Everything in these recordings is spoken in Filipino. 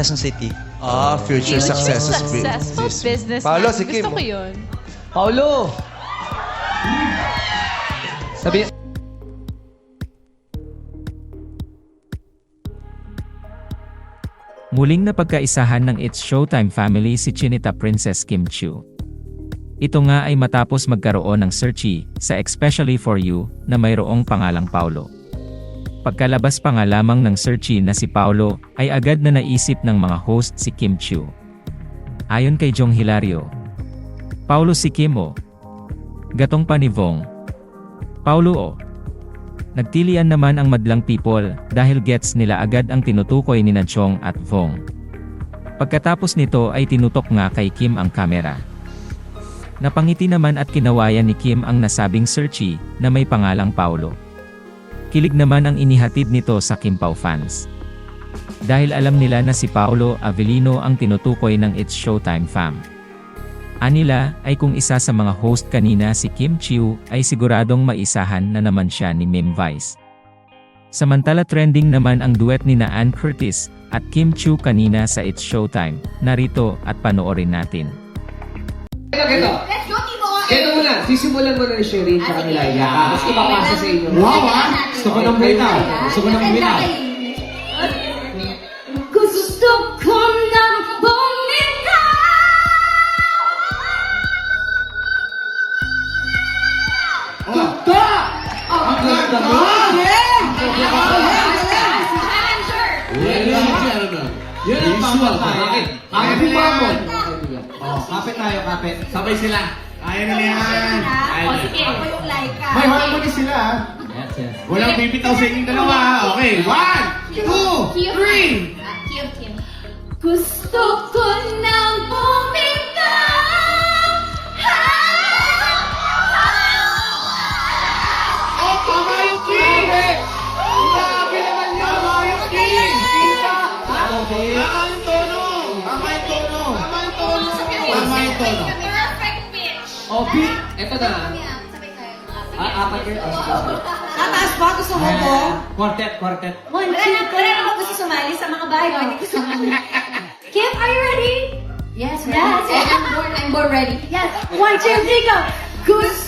Quezon City. Ah, future Future success. successful business. Paolo, si Kim. Gusto ko yun. Paulo! Sabi, Muling napagkaisahan ng It's Showtime family si Chinita Princess Kim Chiu. Ito nga ay matapos magkaroon ng searchy sa Especially For You na mayroong pangalang Paulo. Pagkalabas pa nga lamang ng searchy na si Paulo ay agad na naisip ng mga host si Kim Chiu. Ayon kay Jong Hilario, Paulo si Kim o. Gatong pa ni Vong. Paulo o. Nagtilian naman ang madlang people dahil gets nila agad ang tinutukoy ni Chong at Vong. Pagkatapos nito ay tinutok nga kay Kim ang kamera. Napangiti naman at kinawayan ni Kim ang nasabing searchy na may pangalang Paulo. Kilig naman ang inihatid nito sa Kim Pao fans. Dahil alam nila na si Paulo Avellino ang tinutukoy ng It's Showtime fam. Anila ay kung isa sa mga host kanina si Kim Chiu ay siguradong maisahan na naman siya ni Mim Vice. Samantala trending naman ang duet ni na Curtis at Kim Chiu kanina sa It's Showtime. Narito at panoorin natin. Ito! Ito muna. Sisimulan mo na ni Shereen sa kanila. Yeah. Tapos ipapasa sa inyo. Wow, ah! Gusto ko ng bitaw. Gusto ko ng bitaw. Gusto ko ng bumitaw! Ganda! Ang ganda mo! Yan ang pangatay. Bakit? Bakit bumabon? Oh, kapit tayo, kapit. Sabay sila. Kaya nila yan. O, sige. Ako yung Laika. May harmony sila ha. Yes, yes. Walang bibitaw sa inyong dalawa ha. Okay, one, two, three. Ah, Kim, Kim. Gusto ko ng bumitaw! Oh, tama yung king! Grabe naman yun! Tama yung king! Kita! Tama beat. Ito na. Ah, apat yun. Ah, sige, sige. Tataas ba? Gusto mo po? Quartet, quartet. One, two, three. Wala gusto sumali sa mga bahay ko. Hindi gusto sumali. Kim, are you ready? Yes, Yes. I'm born, I'm born ready. Yes. One, two, three, go. Gusto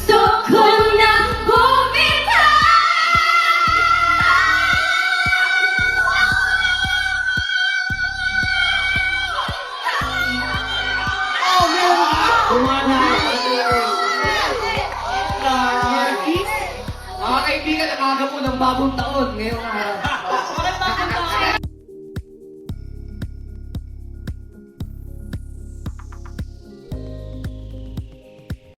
Mga kaibigan, ang aga po ng bagong taon ngayong araw.